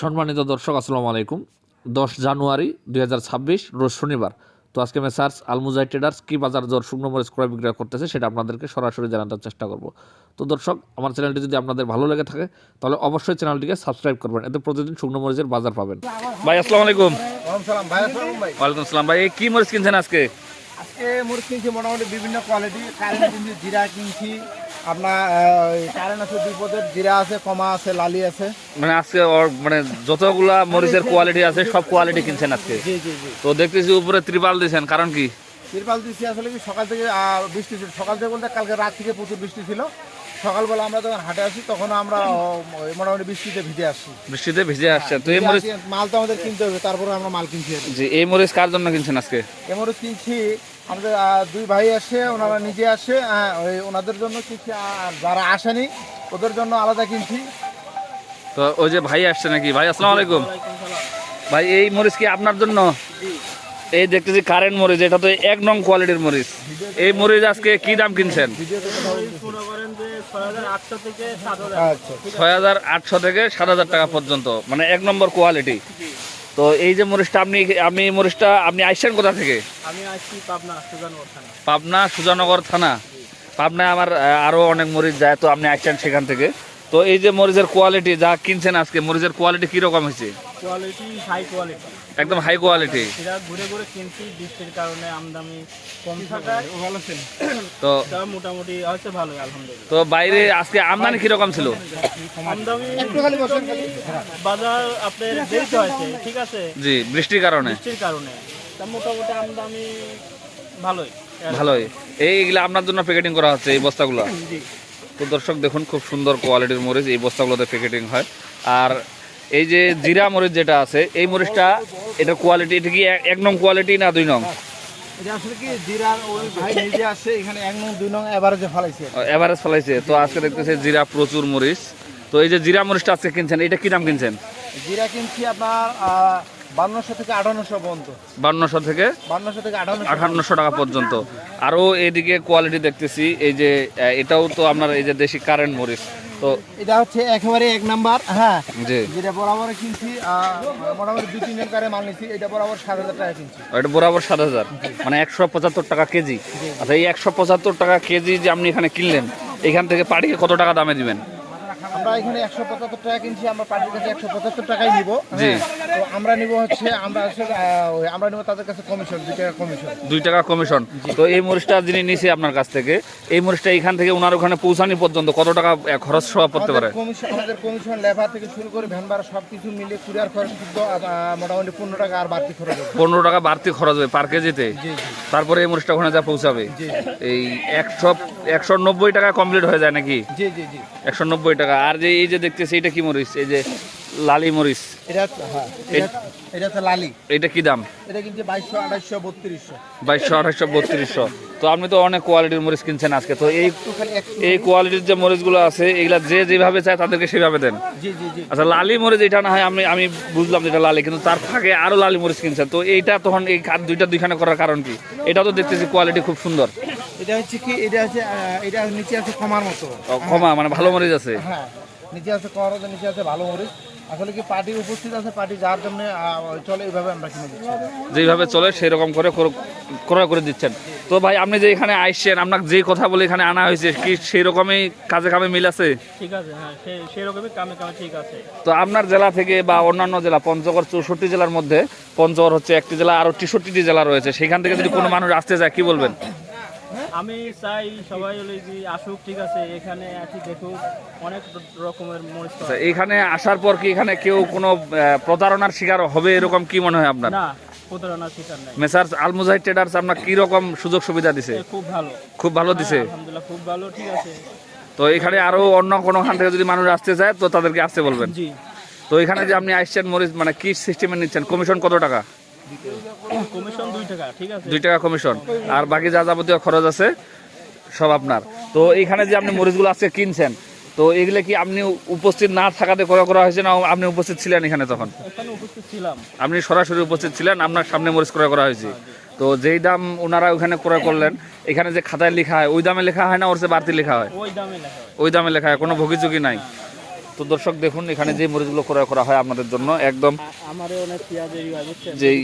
সম্মানিত দর্শক আসসালামু আলাইকুম। দশ জানুয়ারি দুই হাজার ছাব্বিশ রোজ শনিবার। তো আজকে মেসার্স আলমুজাই ট্রেডার্স কি বাজার দর শুকনো মরিচ ক্রয় বিক্রয় করতেছে সেটা আপনাদেরকে সরাসরি জানানোর চেষ্টা করব। তো দর্শক আমার চ্যানেলটি যদি আপনাদের ভালো লেগে থাকে তাহলে অবশ্যই চ্যানেলটিকে সাবস্ক্রাইব করবেন। এতে প্রতিদিন শুকনো মরিচের বাজার পাবেন। ভাই আসসালামু আলাইকুম। ওয়ালাইকুম ভাই আসসালাম ভাই। ওয়ালাইকুম আসসালাম ভাই এই কি মরিচ কিনছেন আজকে? আজকে মুরগ কিনছি মোটামুটি বিভিন্ন কোয়ালিটি কারেন্ট কিনছি জিরা কিনছি আপনার কারেন্ট আছে দুই পদের জিরা আছে কমা আছে লালি আছে। মানে আজকে মানে যতগুলা মরিচের কোয়ালিটি আছে সব কোয়ালিটি কিনছেন আজকে? জি জি জি। তো দেখতেছি উপরে ত্রিপাল দিয়েছেন কারণ কি? তিরপাল দিচ্ছি আসলে কি সকাল থেকে বৃষ্টি ছিল। সকাল থেকে বলতে কালকে রাত থেকে প্রচুর বৃষ্টি ছিল। সকালবেলা আমরা যখন হাটে আসি তখন আমরা মোটামুটি বৃষ্টিতে ভিজে আসছি বৃষ্টিতে ভিজে আসছে তো এই মরিচ মাল তো আমাদের কিনতে হবে তারপরে আমরা মাল কিনছি জি এই মরিচ কার জন্য কিনছেন আজকে? এই মরিচ কিনছি আমাদের দুই ভাই আসে ওনারা নিজে আসে আহ, ওই ওনাদের জন্য আর যারা আসেনি ওদের জন্য আলাদা কিনছি। তো ওই যে ভাই আসছে নাকি? ভাই আসসালামু আলাইকুম। ভাই এই মরিচ কি আপনার জন্য? এই দেখতেছি কারেন্ট মরিচ এটা তো এক নং কোয়ালিটির মরিচ। এই মরিচ আজকে কি দাম কিনছেন? আচ্ছা। ছয় হাজার আটশো থেকে সাত হাজার টাকা পর্যন্ত মানে এক নম্বর কোয়ালিটি তো এই যে মরিচটা আপনি আমি মরিচটা আপনি আসছেন কোথা থেকে? আমি আসছি পাবনা সুজানগর থানা। পাবনা সুজানগর থানা? পাবনায় আমার আরও আরও অনেক মরিচ যায় তো আপনি আসছেন সেখান থেকে। তো এই যে মরিচের কোয়ালিটি যা কিনছেন আজকে মরিচের কোয়ালিটি কীরকম হয়েছে? কোয়ালিটি হাই কোয়ালিটি একদম হাই কোয়ালিটি সেটা ঘুরে ঘুরে কিনছি বৃষ্টির কারণে আমদানি কম থাকায় ভালো ছিল। তো মোটামুটি হচ্ছে ভালোই আলহামদুলিল্লাহ। তো বাইরে আজকে আমদানি কীরকম ছিল? আমদানি একটু খালি বসেন খালি। বাজার আপনার দেরিতে হয়েছে ঠিক আছে? জি বৃষ্টির কারণে। বৃষ্টির কারণে। তা মোটামুটি আমদানি ভালোই। ভালোই। এইগুলা আপনার জন্য প্যাকেটিং করা হচ্ছে এই বস্তাগুলো? জি। তো দর্শক দেখুন খুব সুন্দর কোয়ালিটির মরিচ এই বস্তাগুলোতে প্যাকেটিং হয়। আর এই যে জিরা মরিচ যেটা আছে এই মরিচটা এটা কোয়ালিটি এটা কি এক- নং কোয়ালিটি না দুই নং? এভারেজে ফলাইছে এভারেজ ফেলাইছে। তো আজকে দেখতেছে জিরা প্রচুর মরিচ। তো এই যে জিরা মরিচটা আজকে কিনছেন এটা কি দাম কিনছেন? জিরা কিনছি আপনার বান্নশো থেকে আটান্নশো পর্যন্ত। বান্নশো থেকে বান্নশো থেকে আটান্নশো টাকা পর্যন্ত। আরও এদিকে কোয়ালিটি দেখতেছি এই যে এটাও তো আপনার এই যে দেশি কারেন্ট মরিচ। তো এটা হচ্ছে একেবারে এক নাম্বার হ্যাঁ। জি। যেটা বরাবর কিনছি মোটামুটি দুই তিন জন মাল নিচ্ছি এটা বরাবর সাত হাজার টাকা কিনছি। এটা বরাবর সাত হাজার? মানে একশো পঁচাত্তর টাকা কেজি। আচ্ছা এই একশো পঁচাত্তর টাকা কেজি যে আপনি এখানে কিনলেন এখান থেকে পাড়িয়ে কত টাকা দামে দিবেন? আমরা এখানে একশো পঁচাত্তর টাকা কিনছি আমরা পার্টির কাছে একশো পঁচাত্তর টাকাই নিব। জি। তো আমরা নিব হচ্ছে আমরা আসলে আহ, ওই আমরা নিব তাদের কাছে কমিশন দুই টাকা কমিশন দুই টাকা কমিশন তো এই মরিচটা যিনি নিছে আপনার কাছ থেকে এই মরিচটা এখান থেকে ওনার ওখানে পৌঁছানি পর্যন্ত কত টাকা আহ, খরচ পড়তে পারে? আমাদের কমিশন আমাদের কমিশন লেবার থেকে শুরু করে ভ্যান ভাড়া সব কিছু মিলে কুরিয়ার খরচ কিন্তু আহ, মোটামুটি পনেরো টাকা আর বাড়তি খরচ হবে। পনেরো টাকা বাড়তি খরচ হবে পার কেজিতে জি জি। তারপরে এই মরিচটা ওখানে যা পৌঁছাবে? এই একশো একশো নব্বই টাকা কমপ্লিট হয়ে যায় নাকি? জি জি জি। একশো নব্বই টাকা। আর যে এই যে দেখতেছি এটা কি মরিচ? এই যে লালি মরিচ। এটা হ্যাঁ লালি। এটা কি দাম? এটা কিন্তু বাইশশো আঠাশশো বত্রিশশো। বাইশশো আঠাশশো তো আপনি তো অনেক কোয়ালিটির মরিচ কিনছেন আজকে। তো এই একটু খালি একটু এই কোয়ালিটির যে মরিচগুলো আছে এগুলা যে যেভাবে চায় তাদেরকে সেভাবে দেন। জি জি জি। আচ্ছা লালি মরিচ এটা না হয় আমি আমি বুঝলাম যে এটা লালি কিন্তু তার ফাঁকে আরও লালি মরিচ কিনছেন। তো এইটা তখন এই দুইটা দুইখানে করার কারণ কি? এটা তো দেখতেছি কোয়ালিটি খুব সুন্দর। এটা হচ্ছে কি এটা হচ্ছে এটা নিচে আছে ক্ষমার মতো। ক্ষমা মানে ভালো মরিচ আছে। হ্যাঁ। নিচে আছে করার নিচে আছে ভালো মরিচ। আসলে কি পার্টি উপস্থিত আছে পার্টি যার জন্য চলে এইভাবে আমরা কিনে দিচ্ছি। যেভাবে চলে সেই রকম করে ক্রয় করে দিচ্ছেন। তো ভাই আপনি যে এখানে আইসছেন আপনাকে যে কথা বলে এখানে আনা হয়েছে কি সেই রকমই কাজে কামে মিল আছে? ঠিক আছে হ্যাঁ সে সেরকমই কামে কামে ঠিক আছে। তো আপনার জেলা থেকে বা অন্যান্য জেলা পঞ্চগড় চৌষট্টি জেলার মধ্যে পঞ্চগড় হচ্ছে একটি জেলা আরও তেষট্টিটি জেলা রয়েছে। সেখান থেকে যদি কোনো মানুষ আসতে চায় কি বলবেন? আমি চাই সবাই হলে যে আসুক ঠিক আছে এখানে আসি দেখুক অনেক রকমের মরিচ আচ্ছা, এখানে আসার পর কি এখানে কেউ কোনো প্রতারণার শিকার হবে এরকম কি মনে হয় আপনার? না প্রতারণার শিকার নাই। মেসার্স আলমুজাহিদ ট্রেডার্স আপনার কি রকম সুযোগ সুবিধা দিছে? খুব ভালো। খুব ভালো দিছে? হ্যাঁ, আলহামদুলিল্লাহ খুব ভালো ঠিক আছে। তো এখানে আরও অন্য কোনো খান থেকে যদি মানুষ আসতে চায় তো তাদেরকে আসতে বলবেন? জি। তো এখানে যে আপনি আসছেন মরিচ মানে কি সিস্টেমে নিচ্ছেন? কমিশন কত টাকা? দুই টাকা কমিশন। আর বাকি যা যাবতীয় খরচ আছে সব আপনার। তো এইখানে যে আপনি মরিচগুলো আজকে কিনছেন তো এগুলো কি আপনি উপস্থিত না থাকাতে ক্রয় করা হয়েছে না আপনি উপস্থিত ছিলেন এখানে তখন? ছিলাম। আপনি সরাসরি উপস্থিত ছিলেন আপনার সামনে মরিচ ক্রয় করা হয়েছে। তো যেই দাম ওনারা ওখানে ক্রয় করলেন এখানে যে খাতায় লেখা হয় ওই দামে লেখা হয় না ওর চেয়ে বাড়তি লেখা হয়? ওই দামে লেখা হয়। ওই দামে লেখা হয় কোনো ভোগিচুকি নাই। তো দর্শক দেখুন এখানে যে মরিচগুলো ক্রয় করা হয় আপনাদের জন্য একদম যেই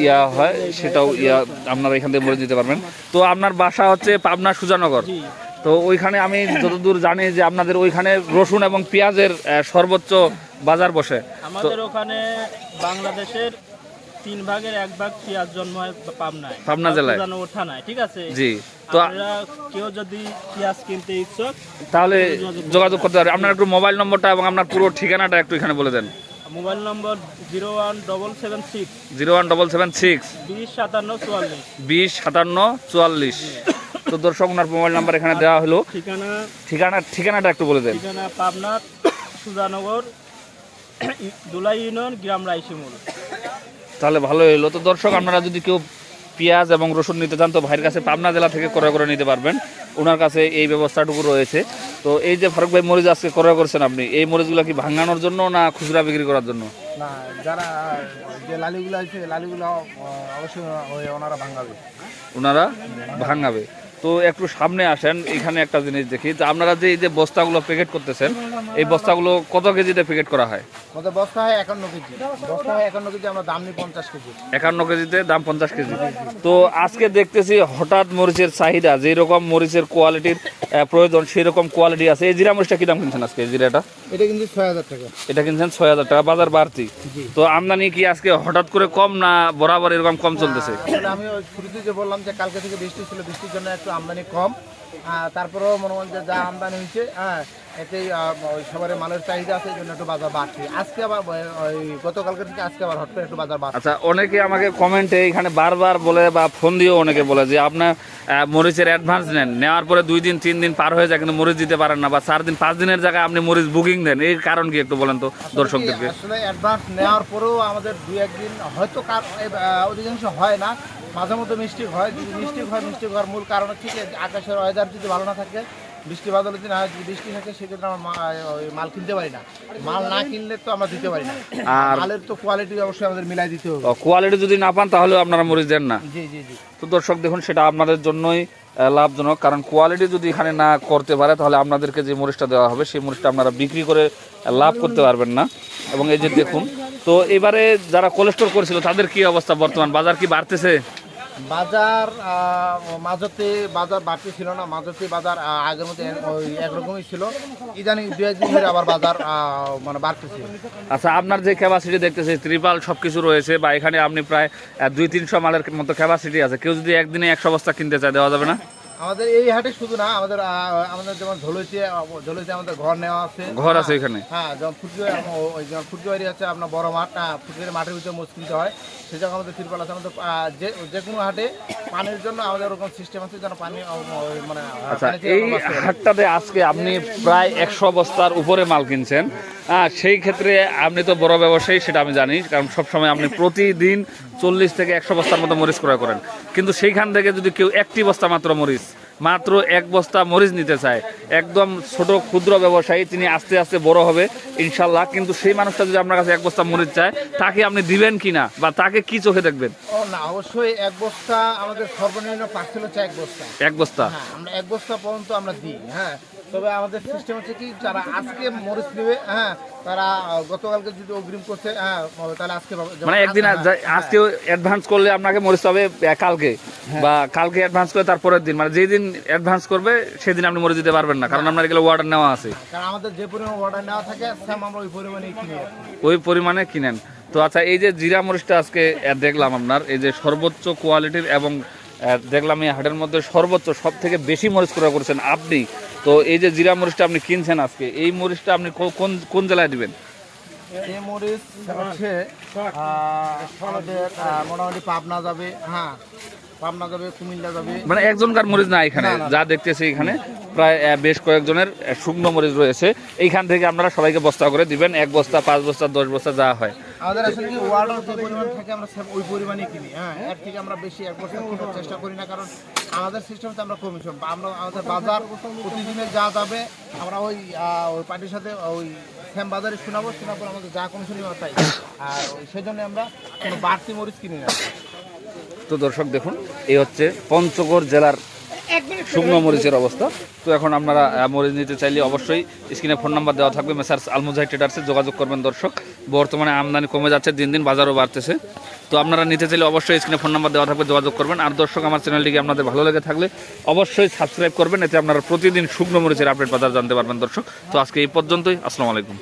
ইয়া হয় সেটাও ইয়া আপনারা এখান থেকে মরিচ দিতে পারবেন। তো আপনার বাসা হচ্ছে পাবনা সুজানগর। তো ওইখানে আমি যতদূর জানি যে আপনাদের ওইখানে রসুন এবং পেঁয়াজের সর্বোচ্চ বাজার বসে। আমাদের ওখানে বাংলাদেশের তিন ভাগের এক ভাগ পেঁয়াজ জন্ম হয় পাবনায়। পাবনা জেলায়? থানায় ঠিক আছে? জি। তো কেউ যদি পেঁয়াজ কিনতে ইচ্ছুক তাহলে যোগাযোগ করতে পারবেন আপনার একটু মোবাইল নম্বরটা এবং আপনার পুরো ঠিকানাটা একটু এখানে বলে দেন। Mobile number zero one double seven six zero one double seven six বিশ সাতান্ন চুয়াল্লিশ। বিশ সাতান্ন চুয়াল্লিশ। তো দর্শক ওনার মোবাইল নাম্বার এখানে দেওয়া হলো। ঠিকানা? ঠিকানা ঠিকানাটা একটু বলে দেন। ঠিকানা পাবনা সুজানগর দুলাই ইউনিয়ন গ্রাম তাহলে ভালো হলো। তো দর্শক আপনারা যদি কেউ পেঁয়াজ এবং রসুন নিতে চান তো ভাইয়ের কাছে পাবনা জেলা থেকে ক্রয় করে নিতে পারবেন। ওনার কাছে এই ব্যবস্থাটুকু রয়েছে। তো এই যে ফারুক ভাই মরিচ আজকে ক্রয় করছেন আপনি এই মরিচগুলো কি ভাঙানোর জন্য না খুচরা বিক্রি করার জন্য? না যারা যে লালিগুলো আছে লালিগুলো অবশ্যই ওনারা ভাঙাবে। ওনারা ভাঙাবে। তো একটু সামনে আসেন এখানে একটা জিনিস দেখি। যে আপনারা যে এই যে বস্তাগুলো প্যাকেট করতেছেন এই বস্তাগুলো কত কেজিতে প্যাকেট করা হয়? কত বস্তা হয়? একান্ন কেজি। বস্তা হয় একান্ন কেজি আমরা দাম নিই পঞ্চাশ কেজি। একান্ন কেজিতে দাম পঞ্চাশ কেজি। তো আজকে দেখতেছি হঠাৎ মরিচের চাহিদা যেরকম মরিচের কোয়ালিটির প্রয়োজন সেই রকম কোয়ালিটি আছে। এই জিরা মরিচটা কি দাম কিনছেন আজকে? এই জিরাটা? এটা কিন্তু ছয় হাজার টাকা। এটা কিনছেন ছয় হাজার টাকা বাজার বাড়তি। তো আমদানি কি আজকে হঠাৎ করে কম না বরাবর এরকম কম চলতেছে? আমি শুরুতে যে বললাম যে কালকে থেকে বৃষ্টি ছিল বৃষ্টির জন্য একটু আমদানি কম। তারপরেও মনে হয় যে যা আমদানি হয়েছে হ্যাঁ এতেই ওই সবার মালের চাহিদা আছে জন্য একটু বাজার বাড়ছে। আজকে আবার ওই- গতকালকে থেকে আজকে আবার হট করে একটু বাজার বাড়ছে। আচ্ছা অনেকে আমাকে কমেন্টে এখানে বারবার বলে বা ফোন দিয়েও অনেকে বলে যে আপনার মরিচের অ্যাডভান্স নেন। নেওয়ার পরে দুই দিন তিন দিন পার হয়ে যায় কিন্তু মরিচ দিতে পারেন না বা চার দিন পাঁচ দিনের জায়গায় আপনি মরিচ বুকিং দেন। এর কারণ কি একটু বলেন তো দর্শকদেরকে? আসলে অ্যাডভান্স নেওয়ার পরেও আমাদের দুই একদিন হয়তো অধিকাংশ হয় না। মাঝে মধ্যে মিষ্টি হয় যদি মিষ্টি হয় মিষ্টি হওয়ার মূল কারণ হচ্ছে আকাশের ওয়েদার যদি ভালো না থাকে বৃষ্টি বাদলের দিন যদি বৃষ্টি থাকে সেক্ষেত্রে আমরা মাল কিনতে পারি না। মাল না কিনলে তো আমরা দিতে পারি না। আর মালের তো কোয়ালিটি অবশ্যই আমাদের মিলাই দিতে হবে। কোয়ালিটি যদি না পান তাহলেও আপনারা মরিচ দেন না। জি জি জি। তো দর্শক দেখুন সেটা আপনাদের জন্যই লাভজনক। কারণ কোয়ালিটি যদি এখানে না করতে পারে তাহলে আপনাদেরকে যে মরিচটা দেওয়া হবে সেই মরিচটা আপনারা বিক্রি করে লাভ করতে পারবেন না। এবং এই যে দেখুন তো এবারে যারা কোলেস্টোর করেছিল তাদের কি অবস্থা বর্তমান? বাজার কি বাড়তেছে? বাজার মাঝতে বাজার বাড়তি ছিল না, মাঝতে বাজার আগের মধ্যে ওই একরকমই ছিল। ইদানিং দু একদিন ধরে আবার বাজার মানে বাড়তেছে। আচ্ছা আপনার যে ক্যাপাসিটি দেখতেছে ত্রিপাল সব কিছু রয়েছে বা এখানে আপনি প্রায় দুই তিনশো মালের মতো ক্যাপাসিটি আছে। কেউ যদি একদিনে একশো বস্তা কিনতে চায়, দেওয়া যাবে না? আমাদের এই হাটে শুধু না আমাদের আমাদের যেমন ঝলইতে ঝলইতে আমাদের ঘর নেওয়া আছে। ঘর আছে এখানে। হ্যাঁ যেমন ফুটজুয়ারি ওই যেমন ফুটজুয়ারি আছে আপনার বড় মাঠ ফুটজুয়ারি মাঠের ভিতরে কিনতে হয়। সে জায়গায় আমাদের তিরপাল আছে। আমাদের যে যে কোনো হাটে পানির জন্য আমাদের ওরকম সিস্টেম আছে যেন পানি মানে আচ্ছা এই। হাটটাতে আজকে আপনি প্রায় একশো বস্তার উপরে মাল কিনছেন। হ্যাঁ সেই ক্ষেত্রে আপনি তো বড় ব্যবসায়ী সেটা আমি জানি কারণ সবসময় আপনি প্রতিদিন চল্লিশ থেকে একশো বস্তার মতো মরিচ ক্রয় করেন। কিন্তু সেইখান থেকে যদি কেউ একটি বস্তা মাত্র মরিচ মাত্র এক বস্তা মরিচ নিতে চায়। একদম ছোট ক্ষুদ্র ব্যবসায়ী তিনি আস্তে আস্তে বড় হবে ইনশাল্লাহ। কিন্তু সেই মানুষটা যদি আপনার কাছে এক বস্তা মরিচ চায় তাকে আপনি দিবেন কি না? বা তাকে কি চোখে দেখবেন? না অবশ্যই এক বস্তা আমাদের সর্বনিম্ন পার্সেল হচ্ছে এক বস্তা। এক বস্তা? হ্যাঁ আমরা এক বস্তা পর্যন্ত আমরা দিই হ্যাঁ। তবে আমাদের সিস্টেম হচ্ছে কি যারা আজকে মরিচ নেবে হ্যাঁ তারা গতকালকে যদি অগ্রিম করছে হ্যাঁ তাহলে আজকে মানে একদিন হ্যাঁ, আজকে অ্যাডভান্স করলে আপনাকে মরিচ হবে কালকে। বা কালকে অ্যাডভান্স করে তারপরের দিন। মানে যেদিন অ্যাডভান্স করবে সেদিন আপনি মরিচ দিতে পারবেন না কারণ আপনার এগুলো অর্ডার নেওয়া আছে। কারণ আমাদের যে পরিমাণ অর্ডার নেওয়া থাকে সেম আমরা ওই পরিমাণে কিনি ওই পরিমাণে কিনেন। তো আচ্ছা এই যে জিরা মরিচটা আজকে দেখলাম আপনার এই যে সর্বোচ্চ কোয়ালিটির এবং দেখলাম এই হাটের মধ্যে সর্বোচ্চ সব থেকে বেশি মরিচ ক্রয় করেছেন আপনি। তো এই যে জিরা মরিচটা আপনি কিনছেন আজকে এই মরিচটা আপনি কোন কোন জেলায় দিবেন? এই মরিচ হচ্ছে আমাদের মোটামুটি পাবনা যাবে হ্যাঁ পাবনা যাবে কুমিল্লা যাবে। মানে একজনকার মরিচ না এখানে। যা দেখতেছি এখানে প্রায় বেশ কয়েকজনের শুকনো মরিচ রয়েছে। এইখান থেকে আপনারা সবাইকে বস্তা করে দিবেন এক বস্তা পাঁচ বস্তা দশ বস্তা যা হয়। আমাদের আসলে কি ওয়ার্ডার যে পরিমাণ থাকে আমরা ওই পরিমাণই কিনি। হ্যাঁ এর থেকে আমরা বেশি এক বছর কেনার চেষ্টা করি না, কারণ আমাদের সিস্টেমতে আমরা কমিশন আমরা আমাদের বাজার প্রতিদিনের যা যাবে, আমরা ওই ওই পার্টির সাথে ওই সেম বাজারে শোনাবো, শোনার পর আমাদের যা কমিশন তাই। আর সেজন্য আমরা কোনো বাড়তি মরিচ কিনি না। তো দর্শক দেখুন, এই হচ্ছে পঞ্চগড় জেলার শুকনো মরিচের অবস্থা। তো এখন আপনারা মরিচ নিতে চাইলে অবশ্যই স্ক্রিনে ফোন নাম্বার দেওয়া থাকবে। মেসার্স আলমুজাই ট্রেডার্সে যোগাযোগ করবেন দর্শক। বর্তমানে আমদানি কমে যাচ্ছে দিন দিন বাজারও বাড়তেছে। তো আপনারা নিতে চাইলে অবশ্যই স্ক্রিনে ফোন নাম্বার দেওয়া থাকবে যোগাযোগ করবেন। আর দর্শক আমার চ্যানেলটিকে আপনাদের ভালো লেগে থাকলে অবশ্যই সাবস্ক্রাইব করবেন। এতে আপনারা প্রতিদিন শুকনো মরিচের আপডেট বাজার জানতে পারবেন দর্শক। তো আজকে এই পর্যন্তই। আসসালামু আলাইকুম।